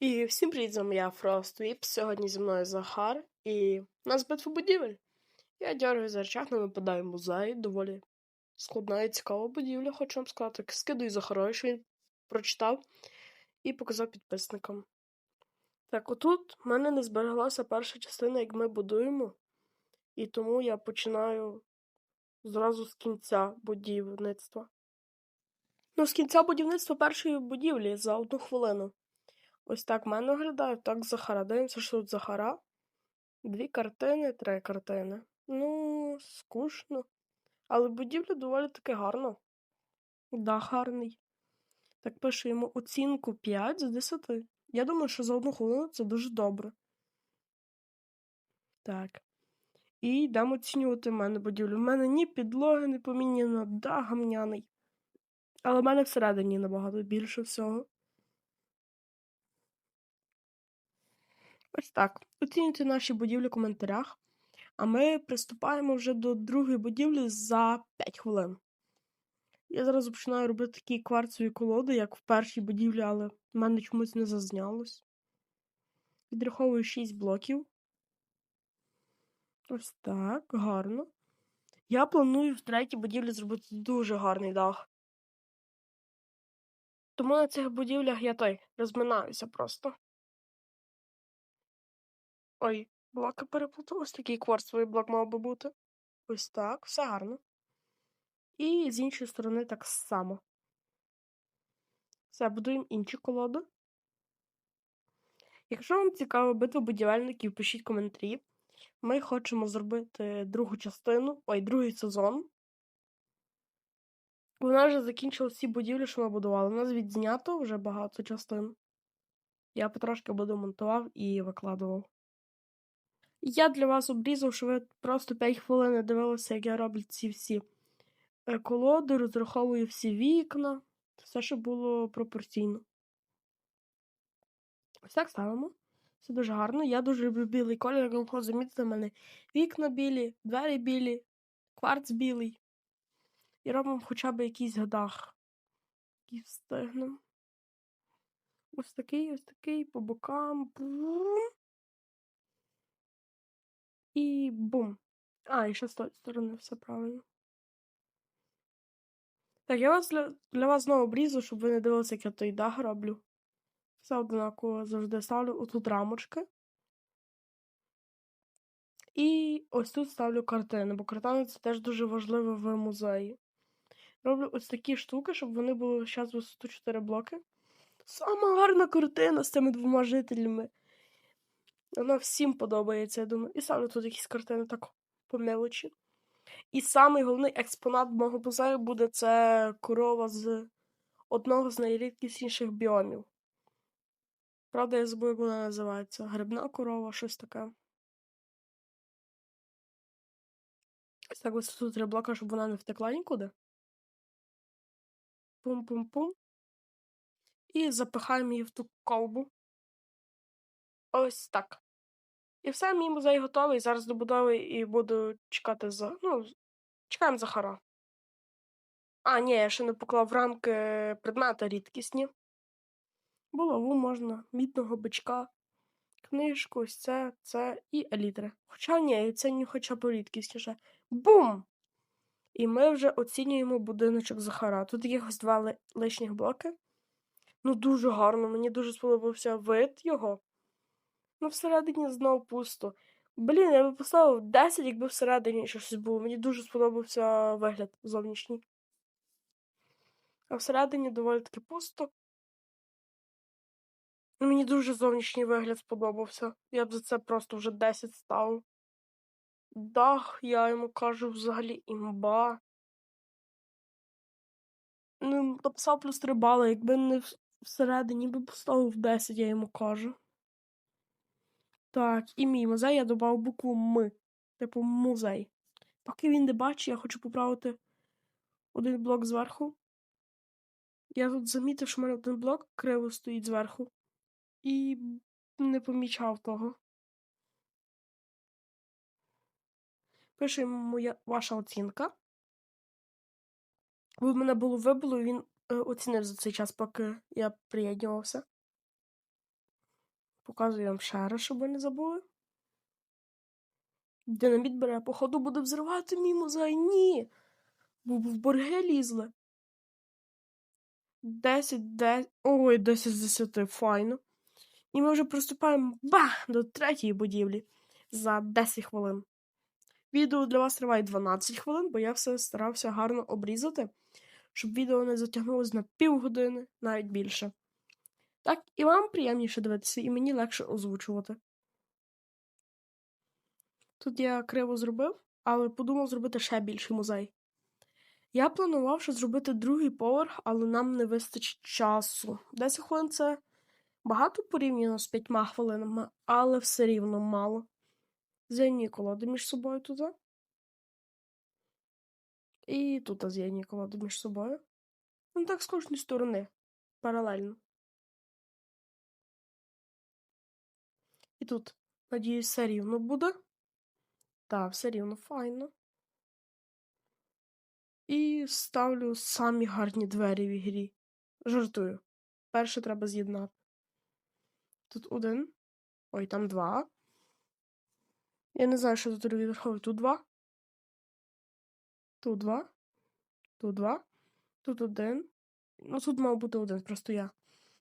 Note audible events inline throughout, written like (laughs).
І всім привіт, з вами я Фроствіп. Сьогодні зі мною Захар і у нас битва будівель. Я дергаю за речах, нам випадає музей, доволі складна і цікава будівля, хочу вам сказати. Скидую Захарою, що він прочитав і показав підписникам. Так, отут в мене не збереглася перша частина, як ми будуємо, і тому я починаю зразу з кінця будівництва. Ну, з кінця будівництва першої будівлі за одну хвилину. Ось так мене виглядає, так Захара. Дивимося, що тут Захара. Дві картини, три картини. Ну, скучно. Але будівля доволі таки гарна. Да, гарний. Так пишемо оцінку 5 з 10. Я думаю, що за одну хвилину це дуже добре. Так. І йдемо оцінювати в мене будівлю. В мене ні підлоги не поміняно, да, гамняний. Але в мене всередині набагато більше всього. Ось так. Оцінюйте наші будівлі в коментарях. А ми приступаємо вже до другої будівлі за 5 хвилин. Я зараз починаю робити такі кварцеві колоди, як в першій будівлі, але в мене чомусь не зазнялось. Відраховую 6 блоків. Ось так, гарно. Я планую в третій будівлі зробити дуже гарний дах. Тому на цих будівлях я той розминаюся просто. Ой, блоки переплутав. Ось такий кварцевий блок мав би бути. Ось так, все гарно. І з іншої сторони так само. Все, будуємо інші колоди. Якщо вам цікаво битва будівельників, пишіть коментарі. Ми хочемо зробити другу частину, ой, другий сезон. Вона вже закінчила всі будівлі, що ми будували. У нас відзнято вже багато частин. Я потрошки буду монтував і викладував. Я для вас обрізав, що ви просто 5 хвилин дивилися, як я роблю ці всі е, колоди, розраховую всі вікна, все, що було пропорційно. Ось так ставимо. Це дуже гарно. Я дуже люблю білий колір, як можна замітити, в мене вікна білі, двері білі, кварц білий. І робимо хоча б якийсь дах. І встигнемо. Ось такий, ось такий, по бокам. Бум. І бум. А, і ще з тої сторони все правильно. Так, я вас для, для вас знову обрізу, щоб ви не дивилися, як я той дах роблю. Все однаково завжди ставлю отут рамочки. І ось тут ставлю картини, бо картини це теж дуже важливо в музеї. Роблю ось такі штуки, щоб вони були зараз висоту 4 блоки. Сама гарна картина з цими двома жителями. Вона всім подобається, я думаю. І ставлю тут якісь картини так по мелочі. І самий головний експонат мого музею буде це корова з одного з найрідкісніших біомів. Правда, я забув, як вона називається. Грибна корова, щось таке. Ось так ось тут три блока, щоб вона не втекла нікуди. Пум-пум-пум. І запихаємо її в ту ковбу. Ось так. І все, мій музей готовий. Зараз добудовую і буду чекати за. Ну, чекаємо Захара. А, ні, я ще не поклав рамки предмета рідкісні. Булаву можна, мідного бичка, книжку, ось це, це і елітри. Хоча ні, це не хоча б рідкісніше. Бум! І ми вже оцінюємо будиночок Захара. Тут якихось два лишніх блоки. Ну, дуже гарно, мені дуже сподобався вид його. Ну, всередині знову пусто. Блін, я би поставив 10, якби всередині щось було. Мені дуже сподобався вигляд зовнішній. А всередині доволі таки пусто. Мені дуже зовнішній вигляд сподобався. Я б за це просто вже 10 ставив. Дах, я йому кажу, взагалі імба. Ну, написав плюс 3 бали, якби не всередині би поставив 10, я йому кажу. Так, і мій музей я додав букву М. Типу музей. Поки він не бачить, я хочу поправити один блок зверху. Я тут замітив, що в мене один блок криво стоїть зверху. І не помічав того. Пишемо моя ваша оцінка. Бо в мене було вибуло, і він е, оцінив за цей час, поки я приєднувався. Показую вам ще раз, щоб ви не забули. Динаміт бере, походу, буде взривати мій музей. Ні. Бо в борги лізли. 10, 10. Ой, 10 з 10, файно. І ми вже приступаємо бах, до третьої будівлі за 10 хвилин. Відео для вас триває 12 хвилин, бо я все старався гарно обрізати, щоб відео не затягнулося на півгодини, навіть більше. Так, і вам приємніше дивитися, і мені легше озвучувати. Тут я криво зробив, але подумав зробити ще більший музей. Я планував, що зробити другий поверх, але нам не вистачить часу. 10 хвилин це багато порівняно з 5 хвилинами, але все рівно мало. З'єдні колоди між собою туди. І тут з'єдні колоди між собою. Ну так з кожної сторони. Паралельно. Тут, надіюсь, все рівно буде. Так, все рівно файно. І ставлю самі гарні двері в ігрі. Жартую. Перше треба з'єднати. Тут один. Ой, там два. Я не знаю, що тут відраховує. Тут два. Тут два. Тут два. Тут один. Ну, тут мав бути один, просто я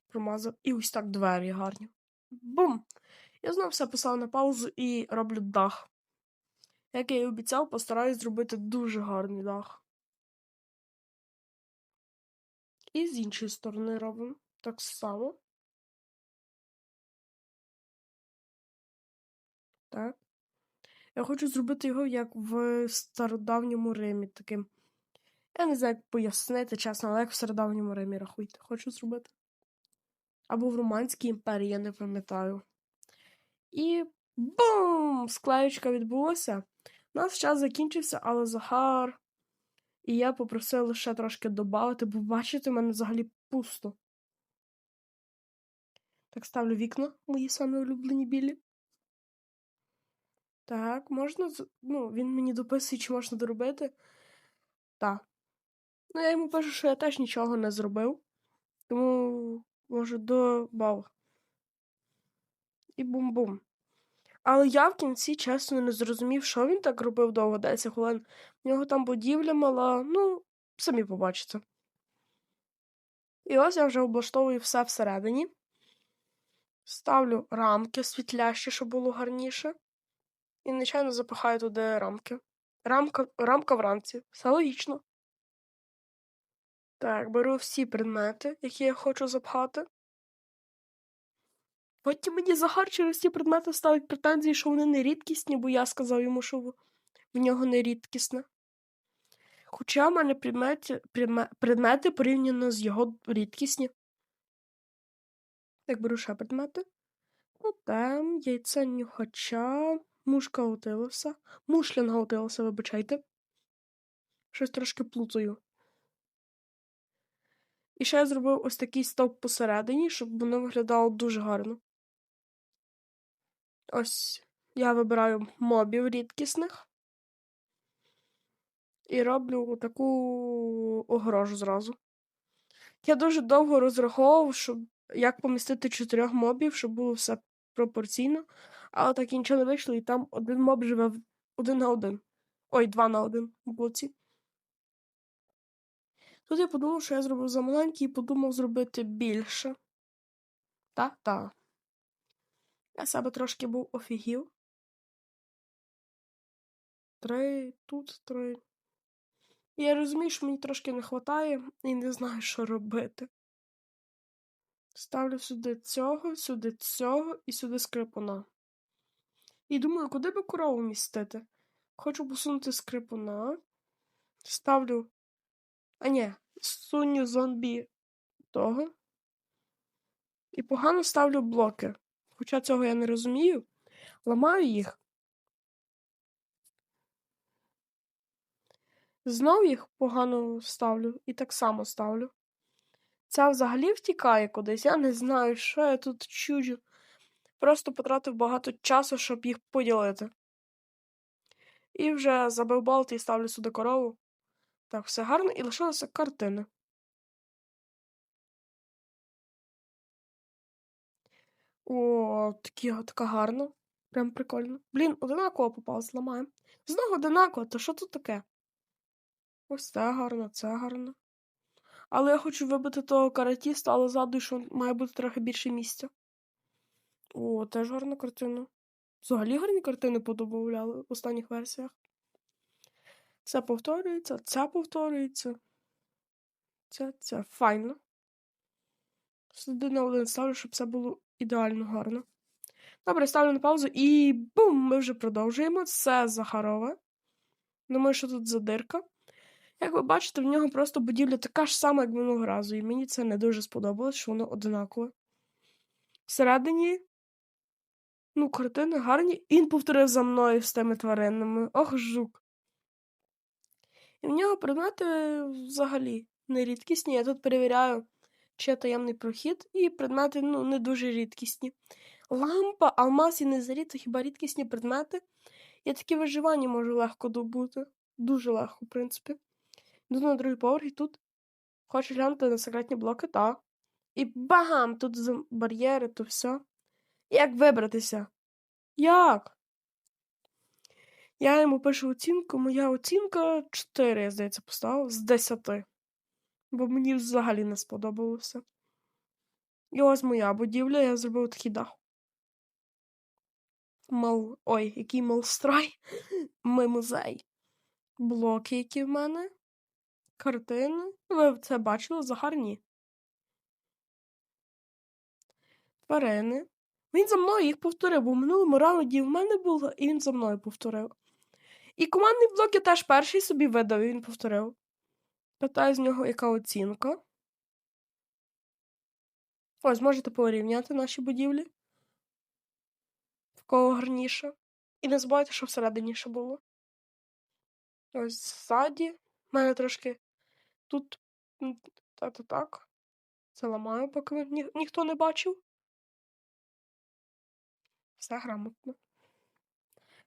промазав. І ось так двері гарні. Бум! Я знову все писав на паузу і роблю дах. Як я і обіцяв, постараюсь зробити дуже гарний дах. І з іншої сторони робимо так само. Так. Я хочу зробити його як в стародавньому Римі таким. Я не знаю, як пояснити, чесно, але як в стародавньому Римі рахуйте. Хочу зробити. Або в Романській імперії, я не пам'ятаю. І бум! Склеючка відбулася. У нас час закінчився, але Захар. І я попросив лише трошки додати, бо бачите, в мене взагалі пусто. Так, ставлю вікна, мої самі улюблені білі. Так, можна. Ну, він мені дописує, чи можна доробити. Так. Ну, я йому пишу, що я теж нічого не зробив. Тому, може, добав. І бум-бум. Але я в кінці, чесно, не зрозумів, що він так робив довго 10 хвилин. В нього там будівля мала, ну, самі побачите. І ось я вже облаштовую все всередині. Ставлю рамки світлящі, щоб було гарніше. І, звичайно, запихаю туди рамки. Рамка рамка вранці. Все логічно. Так, беру всі предмети, які я хочу запхати. Потім мені Захар через ці предмети ставить претензії, що вони не рідкісні, бо я сказав йому, що в нього не рідкісне. Хоча в мене предмети, предмети порівняно з його рідкісні. Так беру ще предмети. Тотем, яйце нюхача, мушка Аутилуса. Мушлінга Аутилуса, вибачайте. Щось трошки плутаю. І ще я зробив ось такий стовп посередині, щоб воно виглядало дуже гарно. Ось я вибираю мобів рідкісних і роблю таку огорожу зразу. Я дуже довго розраховував, щоб як помістити чотирьох мобів, щоб було все пропорційно, але так і нічого не вийшло, і там один моб живе один на один. Ой, два на один в боці. Тут я подумав, що я зробив за маленький і подумав зробити більше. Так. Я себе трошки був офігів. Три, тут три. Я розумію, що мені трошки не вистачає і не знаю, що робити. Ставлю сюди цього, сюди цього і сюди скрипуна. І думаю, куди би корову містити? Хочу посунути скрипуна. Ставлю. А ні, суню зомбі того. І погано ставлю блоки. Хоча цього я не розумію. Ламаю їх. Знов їх погано ставлю і так само ставлю. Ця взагалі втікає кудись. Я не знаю, що я тут чуджу. Просто потратив багато часу, щоб їх поділити. І вже забив болт і ставлю сюди корову. Так, все гарно і лишилися картини. О, такі, така гарна. Прям прикольно. Блін, одинаково попалось, ламаємо. Знову одинаково, то що тут таке? Ось це гарно, це гарно. Але я хочу вибити того каратіста, але згадую, що має бути трохи більше місця. О, теж гарна картина. Взагалі гарні картини подобавляли в останніх версіях. Це повторюється, це повторюється. Це, це файно. Сюди на один ставлю, щоб все було ідеально гарно. Добре, ставлю на паузу і бум! Ми вже продовжуємо. Це Захарове. Думаю, що тут задирка. Як ви бачите, в нього просто будівля така ж сама, як минулого разу, і мені це не дуже сподобалось, що воно одинакове. Всередині, ну, картини гарні. Він повторив за мною з тими тваринами. Ох, жук. І в нього предмети взагалі не рідкісні. Я тут перевіряю, є таємний прохід, і предмети ну, не дуже рідкісні. Лампа, алмаз і незарі це хіба рідкісні предмети. Я такі виживання можу легко добути. Дуже легко, в принципі. Йду на другий поверх і тут хочу глянути на секретні блоки, так. І багам! Тут бар'єри, то все. Як вибратися? Як? Я йому пишу оцінку, моя оцінка 4, я здається, поставив з 10. Бо мені взагалі не сподобалося. І ось моя будівля, я зробив такий дах. Мал... Ой, який малстрой. (laughs) Мій музей. Блоки, які в мене. Картини. Ви це бачили, Захарні. Тварини. Він за мною їх повторив, бо в минулому раунді в мене було, і він за мною повторив. І командний блок я теж перший собі видав, і він повторив. Питаю з нього, яка оцінка. Ось, можете порівняти наші будівлі. В кого гарніше. І не забувайте, що всередині ще було. Ось ззаді. У мене трошки тут м, так, так. Це ламаю, поки ні, ніхто не бачив. Все грамотно.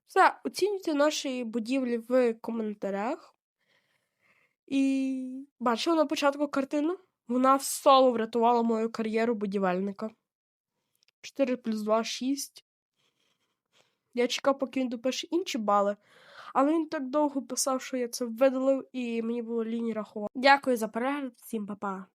Все, оцінюйте наші будівлі в коментарях. І бачила на початку картину? Вона в соло врятувала мою кар'єру будівельника. 4 плюс 2 6. Я чекав, поки він допише інші бали. Але він так довго писав, що я це видалив, і мені було лінь рахувати. Дякую за перегляд, всім па-па.